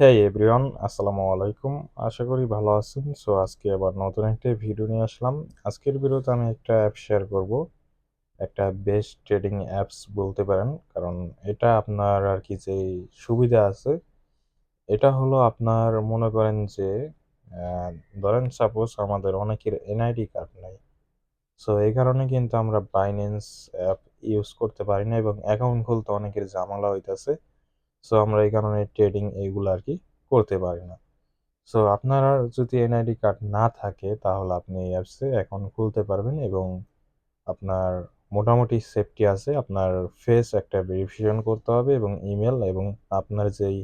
হেই everyone আসসালামু আলাইকুম। আশা করি ভালো আছেন। সো আজকে আবার নতুন একটা ভিডিও নিয়ে আসলাম। আজকের ভিডিওতে আমি একটা অ্যাপ শেয়ার করব। একটা বেস্ট ট্রেডিং অ্যাপস বলতে পারেন। কারণ এটা আপনার আর কি যে সুবিধা আছে, এটা হলো আপনার মনে করেন যে ধরেন সাপোজ আমাদের অনেকের এনআইডি কার্ড নাই। সো এই কারণে কিন্তু আমরা বাইন্যান্স অ্যাপ ইউজ করতে পারি না এবং অ্যাকাউন্ট খুলতে অনেকের ঝামেলা হইতাছে। সো আমরা এই কারণে ট্রেডিং এইগুলো আর কি করতে পারি না। সো আপনার যদি এনআইডি কার্ড না থাকে, তাহলে আপনি এই অ্যাপসে অ্যাকাউন্ট খুলতে পারবেন এবং আপনার মোটামুটি সেফটি আছে। আপনার ফেস একটা ভেরিফিকেশন করতে হবে এবং ইমেল এবং আপনার যেই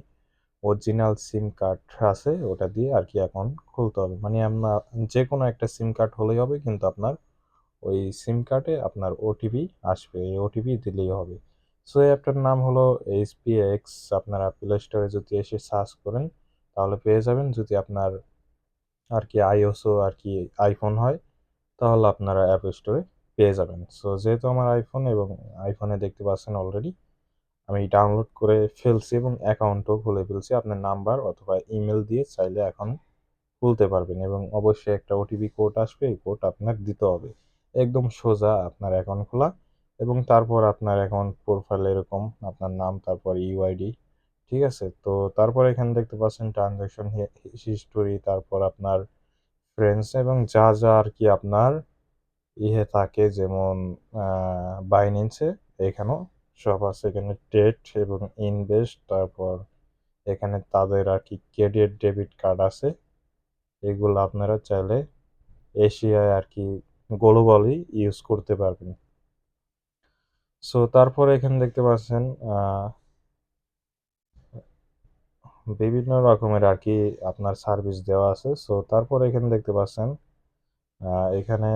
অরিজিনাল সিম কার্ড আছে, ওটা দিয়ে আর কি অ্যাকাউন্ট খুলতে হবে। মানে আপনার যে কোনো একটা সিম কার্ড হলেই হবে, কিন্তু আপনার ওই সিম কার্ডে আপনার ওটিপি আসবে। এই ওটিপি দিলেই হবে। সো এই অ্যাপটার নাম হলো এইচপিএক্স আপনারা প্লে স্টোরে যদি এসে সার্চ করেন, তাহলে পেয়ে যাবেন। যদি আপনার আর কি আইওসও আর কি আইফোন হয়, তাহলে আপনারা অ্যাপ স্টোরে পেয়ে যাবেন। সো যেহেতু আমার আইফোন এবং আইফোনে দেখতে পাচ্ছেন অলরেডি আমি ডাউনলোড করে ফেলছি এবং অ্যাকাউন্টও খুলে ফেলছি। আপনার নাম্বার অথবা ইমেল দিয়ে চাইলে এখন খুলতে পারবেন এবং অবশ্যই একটা ওটিপি কোড আসবে। এই কোড আপনার দিতে হবে। একদম সোজা আপনার অ্যাকাউন্ট খোলা। এবং তারপর আপনার অ্যাকাউন্ট প্রোফাইল এরকম, আপনার নাম, তারপর ইউআইডি ঠিক আছে? তো তারপর এখানে দেখতে পাচ্ছেন ট্রানজ্যাকশন হিস্টোরি তারপর আপনার ফ্রেন্ডস এবং যা যা আর কি আপনার ইহে থাকে, যেমন বাইন্যান্সে এখানেও সব আছে। এখানে ট্রেড এবং ইনভেস্ট তারপর এখানে তাদের আর কি ক্রেডিট ডেবিট কার্ড আছে। এগুলো আপনারা চাইলে এশিয়ায় আর কি গ্লোবালি ইউজ করতে পারবেন। সো তারপরে এখানে দেখতে পাচ্ছেন বিভিন্ন রকমের আর কি আপনার সার্ভিস দেওয়া আছে। সো তারপরে এখানে দেখতে পাচ্ছেন এখানে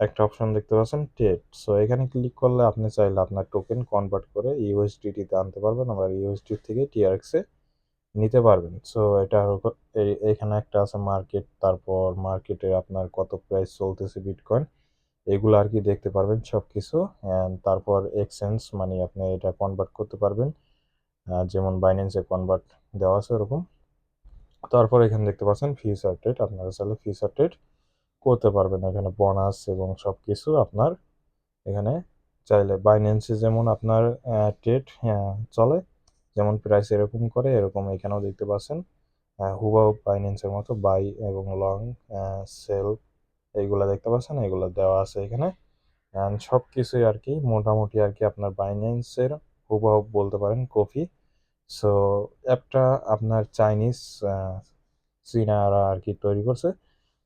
একটা অপশন দেখতে পাচ্ছেন ট্রেড সো এখানে ক্লিক করলে আপনি চাইলে আপনার টোকেন কনভার্ট করে ইউএসডিটিতে আনতে পারবেন, আবার ইউএসডি থেকে টিআরএক্সে নিতে পারবেন। সো এটা এখানে একটা আছে মার্কেট তারপর মার্কেটে আপনার কত প্রাইস চলতেছে বিটকয়েন এগুলো আর কি দেখতে পারবেন সব কিছু অ্যান্ড তারপর এক্সচেঞ্জ মানে আপনি এটা কনভার্ট করতে পারবেন। যেমন বাইন্যান্সে কনভার্ট দেওয়া আছে ওরকম। তারপর এখানে দেখতে পাচ্ছেন ফিউচার ট্রেড আপনারা চাইলে ফিউচার ট্রেড করতে পারবেন। এখানে বোনাস এবং সব কিছু আপনার এখানে চাইলে বাইন্যান্সে যেমন আপনার ট্রেড চলে, যেমন প্রাইস এরকম করে, এরকম এখানেও দেখতে পাচ্ছেন। হুবাহু বাইন্যান্সের মতো বাই এবং লং সেল এইগুলো দেখতে পাচ্ছেন? এগুলো দেওয়া আছে এখানে। অ্যান্ড সব কিছুই আর কি মোটামুটি আর কি আপনার বাইন্যান্সের হুবাহু বলতে পারেন কফি সো অ্যাপটা আপনার চাইনিজ চীনারা আর কি তৈরি করছে।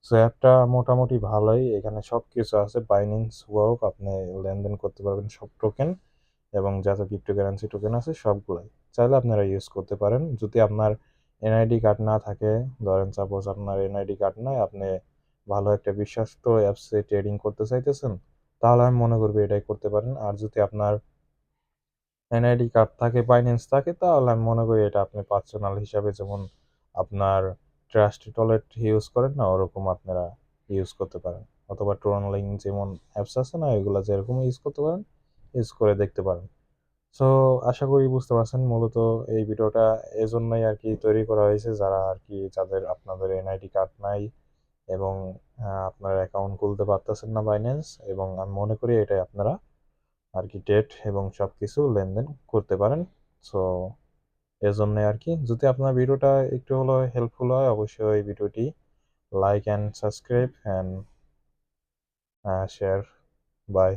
সো অ্যাপটা মোটামুটি ভালোই। এখানে সব কিছু আছে। বাইন্যান্স হুবাহু আপনি লেনদেন করতে পারবেন সব টোকেন এবং যত ক্রিপ্টোকারেন্সি টোকেন আছে সবগুলাই। চাইলে আপনারা ইউজ করতে পারেন। যদি আপনার এনআইডি কার্ড না থাকে, ধরেন সাপোজ আপনার এনআইডি কার্ড নাই, আপনি ভালো একটা বিশ্বস্ত অ্যাপসে ট্রেডিং করতে চাইতেছেন, তাহলে আমি মনে করব এটাই করতে পারেন। আর যদি আপনার এনআইডি কার্ড থাকে বাইন্যান্স থাকে, তাহলে আমি মনে করি এটা আপনি পার্সোনাল হিসাবে যেমন আপনার ট্রাস্টি টয়লেট ইউজ করেন না, ওরকম আপনারা ইউজ করতে পারেন। অথবা ট্রনলিং যেমন অ্যাপস আছে না, এগুলো যেরকম ইউজ করতে পারেন ইউজ করে দেখতে পারেন। সো আশা করি বুঝতে পারছেন, মূলত এই ভিডিওটা এজন্যই আর কি তৈরি করা হয়েছে, যারা আর কি যাদের আপনাদের এনআইডি কার্ড নাই এবং আপনার অ্যাকাউন্ট খুলতে পারতেছেন না বাইন্যান্স এবং আমি মনে করি এটাই আপনারা আর কি ডেট এবং সব কিছু লেনদেন করতে পারেন। সো এজন্য আর কি, যদি আপনার ভিডিওটা একটু হলেও হেল্পফুল হয়, অবশ্যই ভিডিওটি like and subscribe and share bye